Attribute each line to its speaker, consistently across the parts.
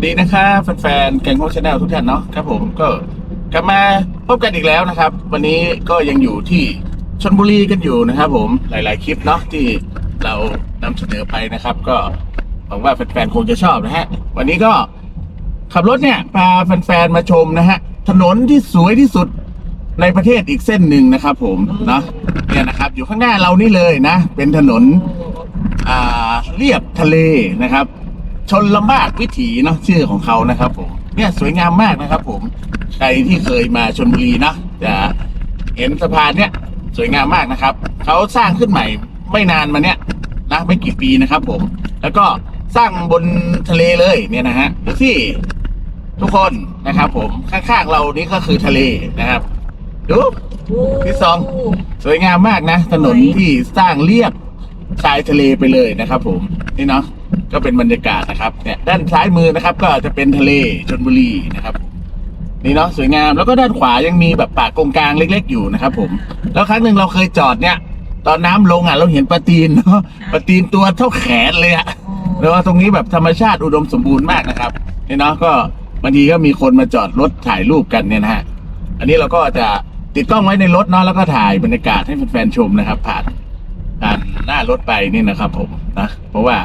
Speaker 1: วัสดีนะครับแฟนๆแกงโฮชาแนลทุกท่านเนาะครับผมก็กลับมาพบกันอีกแล้วนะครับ วันนี้ก็ยังอยู่ที่ชนบุรีกันอยู่นะครับ ผมหลาย ๆ คลิปเนาะที่เรานำเสนอไปนะครับ ก็หวังว่าแฟนๆคงจะชอบนะฮะ วันนี้ก็ขับรถเนี่ยพาแฟนๆมาชมนะฮะถนนที่สวยที่สุดในประเทศอีกเส้นหนึ่งนะครับ ผมเนาะเนี่ยนะครับ อยู่ข้างหน้าเรานี่เลยนะ เป็นถนนเรียบทะเลนะครับ ชนละมากวิถีเนาะชื่อของเขานะครับผมเนี่ยสวยงามมากนะครับผมใครที่เคยมาชนบุรีนะจะเห็นสะพานเนี่ยสวยงามมากนะครับเขาสร้างขึ้นใหม่ไม่นานมาเนี่ยนะไม่กี่ปีนะครับผม แล้วก็สร้างบนทะเลเลยเนี่ยนะฮะดูสิทุกคนนะครับ ผมข้างๆเรานี่ก็คือทะเลนะครับดูพี่ซองสวยงามมากนะ ถนนที่สร้างเรียบชายทะเลไปเลยนะครับ ผมนี่เนาะ ก็เป็นบรรยากาศนะครับเนี่ยด้านซ้ายมือนะครับ ก็จะเป็นทะเลชนบุรีนะครับ นี่เนาะสวยงามแล้วก็ด้านขวายังมีแบบป่ากงกลางเล็ก ๆ อยู่นะครับ ผม แล้วครั้งหนึ่งเราเคยจอดเนี่ย ตอนน้ำลงอะเราเห็นปลาตีนเนาะปลาตีนตัวเท่าแขนเลยอะแล้วาตรงนี้แบบธรรมชาติอุดมสมบูรณ์มากนะครับนี่เนาะก็บางทีก็มีคนมาจอดรถถ่ายรูปกันเนี่ยนะฮะอันนี้เราก็จะติดกล้องไว้ในรถเนาะแล้วก็ถ่ายบรรยากาศให้แฟนๆชมนะครับ ผ่านผ่านหน้ารถไปนี่นะครับ ผมนะเพราะว่า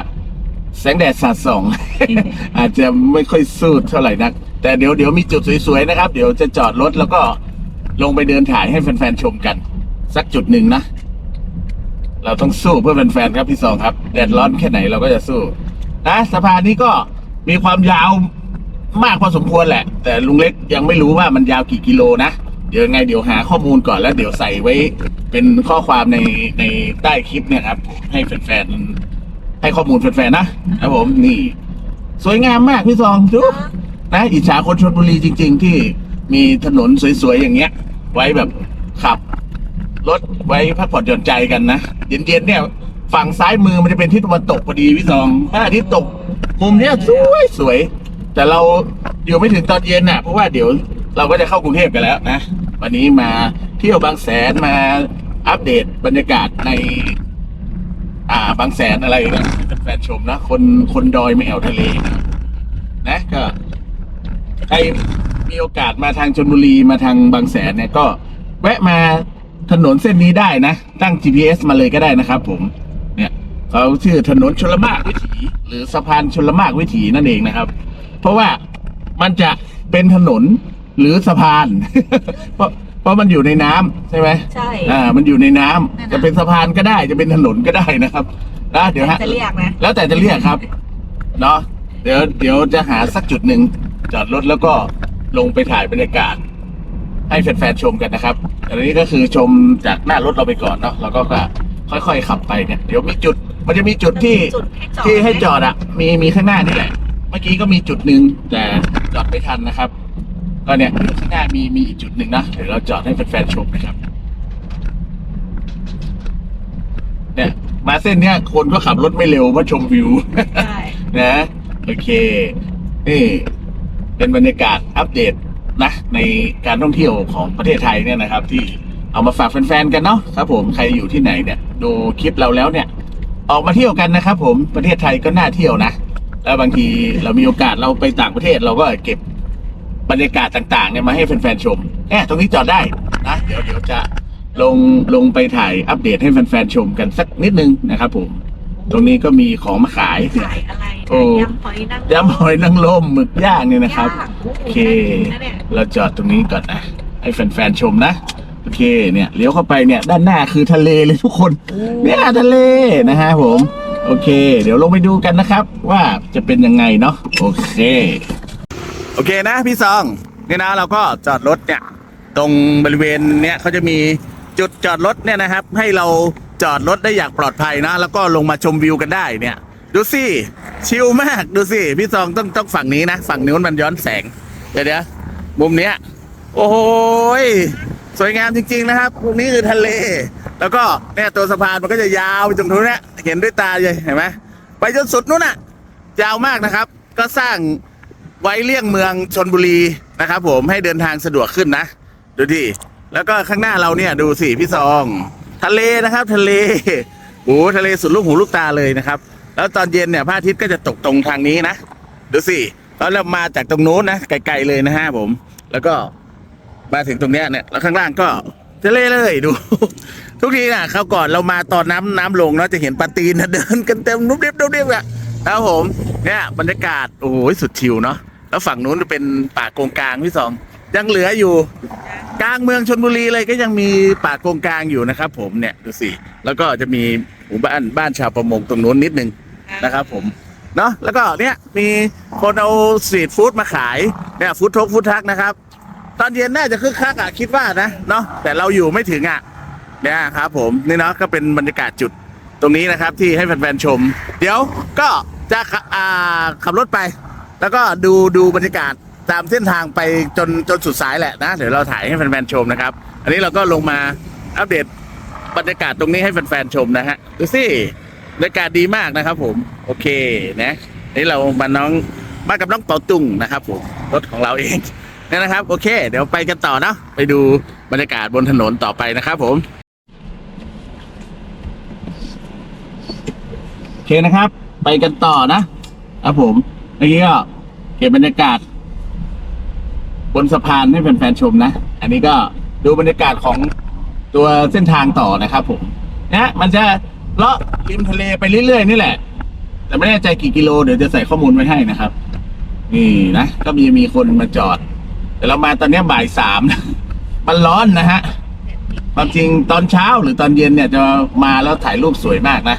Speaker 1: แสงแดดสาดส่อง อาจจะไม่ค่อยสู้เท่าไหร่นัก แต่เดี๋ยวเดี๋ยวมีจุดสวยๆนะครับ เดี๋ยวจะจอดรถแล้วก็ลงไปเดินถ่ายให้แฟนๆชมกัน สักจุดหนึ่งนะ เราต้องสู้เพื่อแฟนๆครับพี่สองครับ แดดร้อนแค่ไหนเราก็จะสู้นะสะพานนี้ก็มีความยาวมากพอสมควรแหละ แต่ลุงเล็กยังไม่รู้ว่ามันยาวกี่กิโลนะ เดี๋ยวยังไงเดี๋ยวหาข้อมูลก่อนแล้วเดี๋ยวใส่ไว้เป็นข้อความในในใต้คลิปเนี่ยครับ ให้แฟนๆ ให้ข้อมูลแฟนๆนะครับผมนี่ สวยงามมากพี่ซองดูนะอิจฉาคนชนบุรีจริง ๆ ที่มีถนนสวยๆอย่างเงี้ย ไว้แบบขับรถไว้พักผ่อนหย่อนใจกันนะเย็นๆเนี่ย ฝั่งซ้ายมือมันจะเป็นทิศตะวันตกพอดีพี่ซองถ้าอาทิตย์ตกมุมเนี้ยสวยสวย แต่เราอยู่ไม่ถึงตอนเย็นน่ะเพราะว่าเดี๋ยวเราก็จะเข้ากรุงเทพกันแล้วนะ วันนี้มาเที่ยวบางแสนมาอัปเดตบรรยากาศใน อ่าบางแสนอะไรนะให้แฟนชมนะ คนคนดอยไม่แอวทะเลนะนะก็ใครมีโอกาสมาทางชนบุรีมาทางบางแสนเนี่ยก็ แวะมาถนนเส้นนี้ได้นะ ตั้ง GPS มาเลยก็ได้นะครับ ผม เนี่ยเขาชื่อถนนชลมากวิถี หรือสะพานชลมากวิถีนั่นเองนะครับ เพราะว่ามันจะเป็นถนนหรือสะพานเพราะ ราะมันอยู่ในน้ำใช่ไหม
Speaker 2: ใช่
Speaker 1: อ่ามันอยู่ในน้ำ
Speaker 2: นั่นน่ะ
Speaker 1: จะเป็นสะพานก็ได้จะเป็นถนนก็ได้นะครับนะเดี๋ยวฮะ
Speaker 2: จะเรียกนะ
Speaker 1: แล้วแต่จะเรียกครับเนาะเดี๋ยวเดี๋ยวจะหาสักจุดหนึ่งจอดรถแล้วก็ลงไปถ่ายบรรยากาศ ให้แฟนๆชมกันนะครับอันนี้ก็คือชมจากหน้ารถเราไปก่อนเนาะแล้วก็ค่อยๆขับไปเนี่ยเดี๋ยวมีจุดมันจะมีจุดที่
Speaker 2: จุดให้จอด
Speaker 1: ที่ให้จอดอะมีมีข้างหน้านี่แหละ เมื่อกี้ก็มีจุดหนึ่งแต่จอดไม่ทันนะครับ ก็เนี่ยเดี๋ยวข้างหน้ามีมีอีกจุดหนึ่งนะเดี๋ยวเราจอดให้แฟนๆชมนะครับ เนี่ย มาเส้นเนี้ยคนก็ขับรถไม่เร็วเพราะชมวิว
Speaker 2: ใช่
Speaker 1: นะโอเคนี่เป็นบรรยากาศอัปเดตนะ ในการท่องเที่ยวของประเทศไทยเนี่ยนะครับ ที่เอามาฝากแฟนๆกันเนาะครับผมใครอยู่ที่ไหนเนี่ยดูคลิปเราแล้วเนี่ย ออกมาเที่ยวกันนะครับผมประเทศไทยก็น่าเที่ยวนะ แล้วบางทีเรามีโอกาสเราไปต่างประเทศเราก็เก็บ บรรยากาศต่างๆเนี่ยมาให้แฟนๆชมแอบตรงนี้จอดได้นะเดี๋ยวเดี๋ยวจะลงลงไปถ่ายอัปเดตให้แฟนๆชมกันสักนิดนึงนะครับผม ตรงนี้ก็มีของมาขาย
Speaker 2: ขายอะไร
Speaker 1: โอ้
Speaker 2: ยำหอยนางรม
Speaker 1: ยำหอยนางรมหมึกย่างเนี่ยนะครับ
Speaker 2: ย่าง
Speaker 1: โอเค
Speaker 2: น่ากินนะเนี่ย
Speaker 1: เราจอดตรงนี้ก่อนนะให้แฟนๆชมนะ โอเคเนี่ยเลี้ยวเข้าไปเนี่ยด้านหน้าคือทะเลเลยทุกคน เนี่ยทะเลนะฮะผม โอเค เดี๋ยวลงไปดูกันนะครับ ว่าจะเป็นยังไงเนาะโอเค โอเคนะพี่ซองเนี่ยนะเราก็จอดรถเนี่ย ตรงบริเวณเนี่ยเขาจะมีจุดจอดรถเนี่ยนะครับ ให้เราจอดรถได้อย่างปลอดภัยนะ แล้วก็ลงมาชมวิวกันได้เนี่ย ดูสิชิลมากดูสิพี่ซองต้องต้องฝั่งนี้นะฝั่งนู้นมันย้อนแสงเดี๋ยวเดี๋ยวมุมเนี้ยโอ้โหยสวยงามจริง ๆ นะครับตรงนี้คือทะเล แล้วก็เนี่ยตัวสะพานมันก็จะยาวไปจนถึงเนี่ยเห็นด้วยตาเลยเห็นไหมไปจนสุดนู้นน่ะ ยาวมากนะครับ ก็สร้าง ไว้เลี่ยงเมืองชนบุรีนะครับ ผมให้เดินทางสะดวกขึ้นนะ ดูดิแล้วก็ข้างหน้าเราเนี่ยดูสิพี่ซอง ทะเลนะครับ ทะเลโอ้ทะเลสุดลูกหูลูกตาเลยนะครับ แล้วตอนเย็นเนี่ยพระอาทิตย์ก็จะตกตรงทางนี้นะดูสิตอนเรามาจากตรงนู้นนะไกลๆเลยนะฮะผม แล้วก็มาถึงตรงเนี้ยเนี่ยแล้วข้างล่างก็ทะเลเลยดู ทุกทีนะเขาวก่อนเรามาตอนน้ำน้ำลงเนาะจะเห็นปลาตีนนะเดินกันเต็มนุบเรียบนุบเรียบอะครับผม เนี่ยบรรยากาศโอ้โหสุดชิลเนาะแล้วฝั่งนู้นจะเป็นป่าโกงกลางพี่สองยังเหลืออยู่ กลางเมืองชนบุรีเลยก็ยังมีป่าโกงกลางอยู่นะครับ ผมเนี่ยดูสิแล้วก็จะมีหมู่บ้านบ้านชาวประมงตรงนู้นนิดนึงนะครับ ผมเนาะแล้วก็เนี่ยมีคนเอาสตรีทฟู้ดมาขายเนี่ยฟู้ดทกฟู้ดทักนะครับ ตอนเย็นน่าจะคึกคักอะคิดว่านะเนาะแต่เราอยู่ไม่ถึงอะเนี่ยครับ ผมนี่เนาะก็เป็นบรรยากาศจุดตรงนี้นะครับ ที่ให้แฟนๆชม เดี๋ยวก็ จะขับรถไป แล้วก็ดูดูบรรยากาศตามเส้นทางไปจนจนสุดสายแหละนะ เดี๋ยวเราถ่ายให้แฟนๆชมนะครับ อันนี้เราก็ลงมาอัปเดตบรรยากาศตรงนี้ให้แฟนๆชมนะฮะดูสิบรรยากาศดีมากนะครับ ผมโอเคนะนี่เรามาน้องมากับน้องเปาตุงนะครับผมรถของเราเองนี่นะครับ โอเค เดี๋ยวไปกันต่อเนาะไปดูบรรยากาศบนถนนต่อไปนะครับผมโอเคนะครับ ไปกันต่อนะครับผมเมื่อกี้ก็เก็บบรรยากาศ บนสะพานให้แฟนๆชมนะ อันนี้ก็ดูบรรยากาศของตัวเส้นทางต่อนะครับผมนะมันจะเลาะริมทะเลไปเรื่อยๆนี่แหละ แต่ไม่แน่ใจกี่กิโลเดี๋ยวจะใส่ข้อมูลไว้ให้นะครับ นี่นะก็มีมีคนมาจอด แต่เรามาตอนนี้บ่ายสามนะมันร้อนนะฮะความจริงตอนเช้าหรือตอนเย็นเนี่ยจะมาแล้วถ่ายรูปสวยมากนะ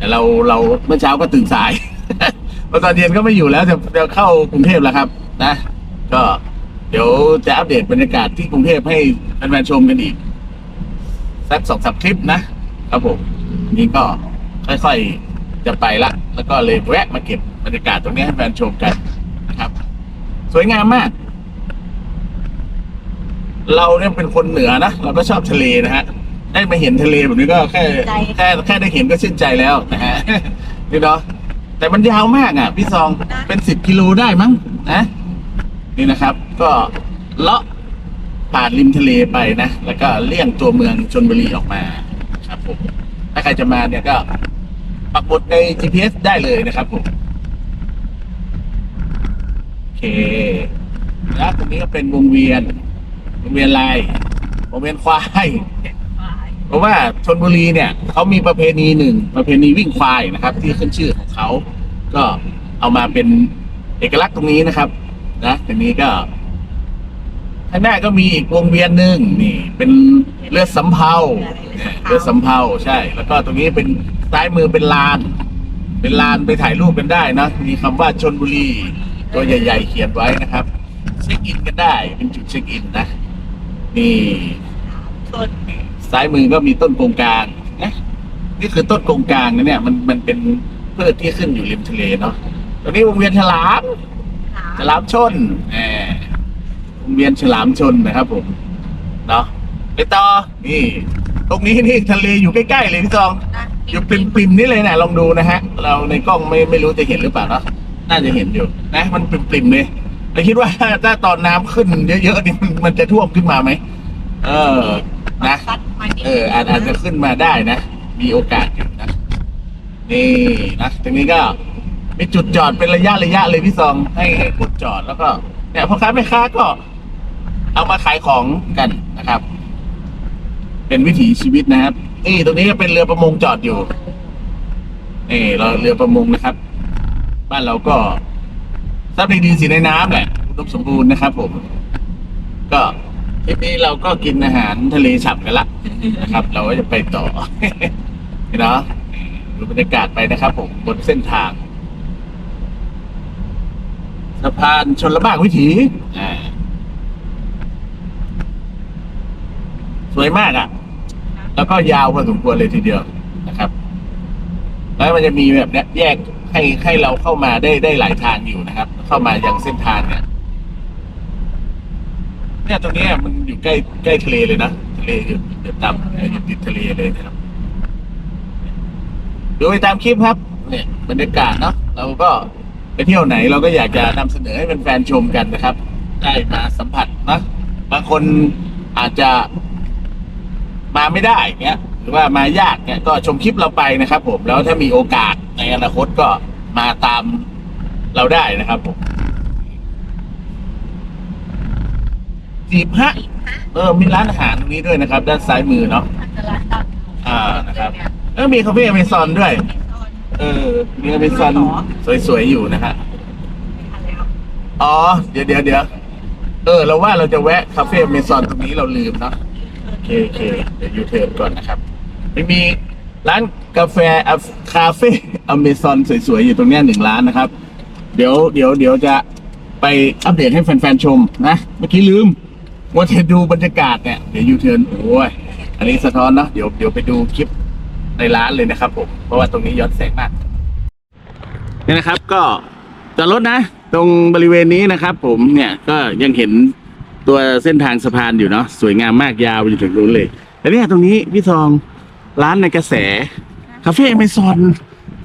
Speaker 1: แต่เราเราเมื่อเช้าก็ตื่นสายพอตอนเย็นก็ไม่อยู่แล้วจะจะเข้ากรุงเทพแล้วครับ นะ ก็เดี๋ยวจะอัปเดตบรรยากาศที่กรุงเทพให้แฟนๆชมกันอีกสักสองสามคลิปนะครับผมนี่ก็ค่อยๆจะไปละ แล้วก็เลยแวะมาเก็บบรรยากาศตรงนี้ให้แฟนชมกันนะครับ สวยงามมาก เราเนี่ยเป็นคนเหนือนะ เราก็ชอบทะเลนะฮะ ได้มาเห็นทะเลแบบนี้ก็แค่
Speaker 2: ใจ
Speaker 1: แค่แค่ได้เห็นก็ชื่นใจแล้วนะฮะ นี่เนาะแต่มันยาวมากอะ พี่ซองเป็นสิบกิโลได้มั้งนะนี่นะครับ ก็เลาะผ่านริมทะเลไปนะ แล้วก็เลี่ยงตัวเมืองชนบุรีออกมาครับผมถ้าใครจะมาเนี่ยก็ปักหมุดใน GPS ได้เลยนะครับผม โอเคแล้วตรงนี้ก็เป็นวงเวียนวงเวียนลายวงเวียนควาย เพราะว่าชนบุรีเนี่ยเขามีประเพณีหนึ่งประเพณีวิ่งควายนะครับ ที่ขึ้นชื่อของเขาก็เอามาเป็นเอกลักษณ์ตรงนี้นะครับ นะตรงนี้ก็ข้างหน้าก็มีอีกวงเวียนหนึ่งนี่ เป็นเลือดสำเภาเนี่ยเลือดสำเภาใช่ แล้วก็ตรงนี้เป็นซ้ายมือเป็นลาน เป็นลานไปถ่ายรูปกันได้นะมีคำว่าชนบุรี ตัวใหญ่ ๆ เขียนไว้นะครับ เช็คอินกันได้เป็นจุดเช็คอินนะนี่
Speaker 2: ต้น
Speaker 1: ซ้ายมือก็มีต้นกงกลางนะนี่คือต้นกงกลางนะเนี่ย มันมันเป็นพืชที่ขึ้นอยู่ริมทะเลเนาะตรงนี้วงเวียนฉลามฉลามชนแหมวงเวียนฉลามชนนะครับ ผมเนาะไปต่อนี่ ตรงนี้นี่ทะเลอยู่ใกล้ๆเลยพี่จอง อยู่ปริมปริมๆนี่เลยนะลองดูนะฮะ เราในกล้องไม่ไม่รู้จะเห็นหรือเปล่าเนาะน่าจะเห็นอยู่นะ มันปริมปริมๆเลยแต่คิดว่า ถ้าตอนน้ำขึ้นเยอะๆนี่มันมันจะท่วมขึ้นมาไหมเออนะ
Speaker 2: ซัด มา
Speaker 1: เอออาจอาจจะขึ้นมาได้นะ มีโอกาสอยู่นะ นี่นะตรงนี้ก็มีจุดจอดเป็นระยะระยะเลยพี่ซองให้ให้กดจอดแล้วก็เนี่ยพ่อค้าแม่ค้าก็ เอามาขายของกันนะครับ เป็นวิถีชีวิตนะครับ นี่ตรงนี้ก็เป็นเรือประมงจอดอยู่ นี่เราเรือประมงนะครับ บ้านเราก็ทรัพย์ในดินสีในน้ำแหละอุดมสมบูรณ์นะครับ ผม ก็ ทริปนี้เราก็กินอาหารทะเลฉ่ำกันละนะครับ เราก็จะไปต่อเนาะดูบรรยากาศไปนะครับผมบนเส้นทางสะพานชนละมากวิถีสวยมากอะ แล้วก็ยาวพอสมควรเลยทีเดียวนะครับ แล้วมันจะมีแบบเนี้ยแยกให้ให้เราเข้ามาได้ได้หลายทางอยู่นะครับ เข้ามายังเส้นทางเนี่ย เนี่ยตรงนี้มันอยู่ใกล้ใกล้ทะเลเลยนะทะเลอยู่เดือดดำอยู่ติดทะเลเลยนะครับดูไปตามคลิปครับเนี่ยบรรยากาศเนาะเราก็ไปเที่ยวไหนเราก็อยากจะนำเสนอให้เป็นแฟนชมกันนะครับ ได้มาสัมผัสนะบางคนอาจจะมาไม่ได้เงี้ยหรือว่ามายากเนี่ยก็ชมคลิปเราไปนะครับ ผมแล้วถ้ามีโอกาสในอนาคตก็มาตามเราได้นะครับผม จีบฮะเออมีร้านอาหารตรงนี้ด้วยนะครับ ด้านซ้ายมือเนาะอ่านะครับเออมีคาเฟ่อเมซอนด้วย เออมีอเมซอนสวยๆอยู่นะฮะอ๋อ เดี๋ยวเดี๋ยวเดี๋ยวเออเราว่าเราจะแวะคาเฟ่อเมซอนตรงนี้เราลืมเนาะโอเคโอเคเดี๋ยวยูเทิร์นก่อนนะครับไม่มีร้านกาแฟอะคาเฟ่อเมซอนสวยๆอยู่ตรงนี้หนึ่งร้านนะครับ เดี๋ยวเดี๋ยวเดี๋ยวจะไปอัปเดตให้แฟนๆชมนะ เมื่อกี้ลืม ว่าจะดูบรรยากาศเนี่ยเดี๋ยวยูเทิร์นโอ้ยอันนี้สะท้อนเนาะเดี๋ยวเดี๋ยวไปดูคลิปในร้านเลยนะครับผมเพราะว่าตรงนี้ย้อนแสงมากนี่นะครับ ก็จอดรถนะ ตรงบริเวณนี้นะครับ ผมเนี่ยก็ยังเห็นตัวเส้นทางสะพานอยู่เนาะสวยงามมากยาวไปจนถึงนู้นเลยแล้วเนี่ยตรงนี้พี่ทองร้านในกระแสคาเฟ่อเมซอน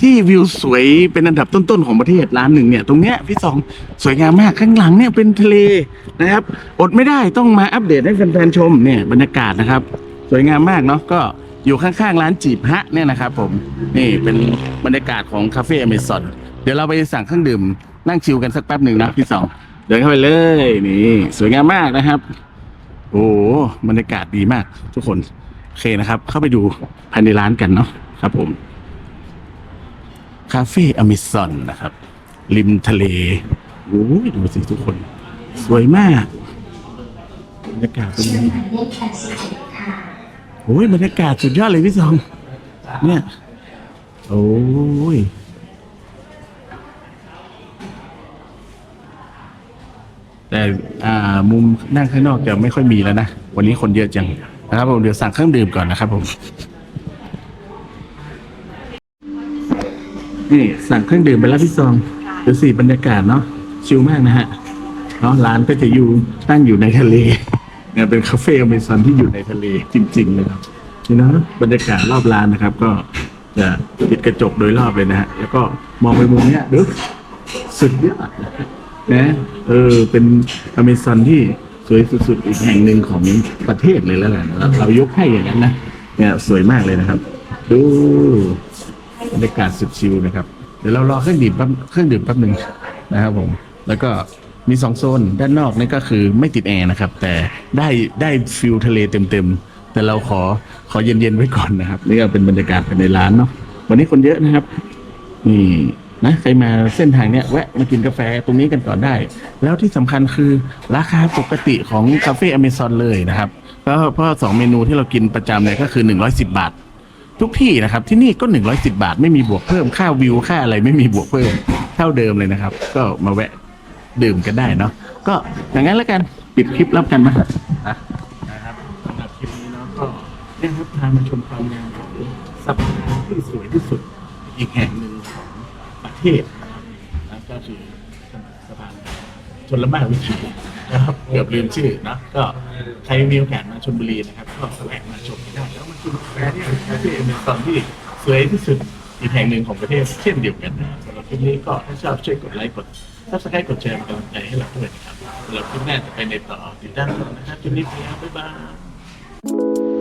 Speaker 1: ที่วิวสวยเป็นอันดับต้นๆของประเทศร้านหนึ่งเนี่ยตรงเนี้ยพี่สองสวยงามมากข้างหลังเนี่ยเป็นทะเลนะครับ อดไม่ได้ต้องมาอัปเดตให้แฟนๆชมเนี่ยบรรยากาศนะครับ สวยงามมากเนาะก็อยู่ข้างๆร้านจีบฮะเนี่ยนะครับผมนี่เป็นบรรยากาศของคาเฟ่อเมซอนเดี๋ยวเราไปสั่งเครื่องดื่มนั่งชิลกันสักแป๊บหนึ่งนะพี่สองเดินเข้าไปเลยนี่สวยงามมากนะครับ โอ้บรรยากาศดีมากทุกคนโอเคนะครับ เข้าไปดูภายในร้านกันเนาะครับผม คาเฟ่อเมซอนนะครับ ริมทะเลโอ้ยดูสิทุกคน สวยมากบรรยากาศเป็นไงโอ้ยบรรยากาศสุดยอดเลยพี่สอง เนี่ย โอ้ยแต่อ่ามุมนั่งข้างนอกจะไม่ค่อยมีแล้วนะ วันนี้คนเยอะจังนะครับผมเดี๋ยวสั่งเครื่องดื่มก่อนนะครับผม นี่สั่งเครื่องดื่มไปแล้วพี่ซองดูสิบรรยากาศเนาะชิลมากนะฮะเนาะร้านก็จะอยู่ตั้งอยู่ในทะเลเนี่ยเป็นคาเฟ่อเมซอนที่อยู่ในทะเลจริงๆเลยครับนี่นะบรรยากาศรอบร้านนะครับ ก็จะติดกระจกโดยรอบเลยนะฮะแล้วก็มองไปมุมเนี้ยดูสุดยอดนะเออเป็นอเมซอนที่สวยสุดๆอีกแห่งหนึ่งของประเทศเลยแล้วแหละเรายกให้อย่างนั้นนะเนี่ยสวยมากเลยนะครับ ดู บรรยากาศสุดชิลนะครับ เดี๋ยวเรารอเครื่องดื่มแป๊บเครื่องดื่มแป๊บหนึ่งนะครับผม แล้วก็มีสองโซนด้านนอกนี่ก็คือไม่ติดแอร์นะครับ แต่ได้ได้ฟิลทะเลเต็มๆ แต่เราขอขอเย็นๆไว้ก่อนนะครับ นี่ก็เป็นบรรยากาศภายในร้านเนาะวันนี้คนเยอะนะครับ นี่นะใครมาเส้นทางเนี้ยแวะมากินกาแฟตรงนี้กันก่อนได้ แล้วที่สำคัญคือราคาปกติของคาเฟ่อเมซอนเลยนะครับเพราะเพราะสองเมนูที่เรากินประจำเนี่ยก็คือ 110 บาท ทุกที่นะครับ ที่นี่ก็ 110 บาท ไม่มีบวกเพิ่มค่าวิวค่าอะไรไม่มีบวกเพิ่มเท่าเดิมเลยนะครับ ก็มาแวะดื่มกันได้เนาะก็อย่างนั้นแล้วกันปิดคลิปรับกันมานะนะครับสำหรับคลิปนี้เนาะก็เนี่ครับพามาชมความงามของสะพานที่สวยที่สุด อีกแห่งหนึ่งของประเทศนะครับนะก็คือสะพาน ชนละมากวิถีนะครับเกือบลืมชื่อนะก็ใครมีโอกาสมาชลบุรีนะครับก็แวะมาชมกันได้แล้วมากินกาแฟที่คาเฟ่เมซอนที่สวยที่สุดอีกแห่งหนึ่งของประเทศเช่นเดียวกันนะครับสำหรับคลิปนี้ก็ถ้าชอบช่วยกดไลค์กดซับสไครต์กดแชร์เป็นกำลังใจให้เราด้วยนะครับสำหรับคลิปหน้าจะไปในต่อติดตามชมนะครับคลิปนี้ไปแล้วบ๊ายบาย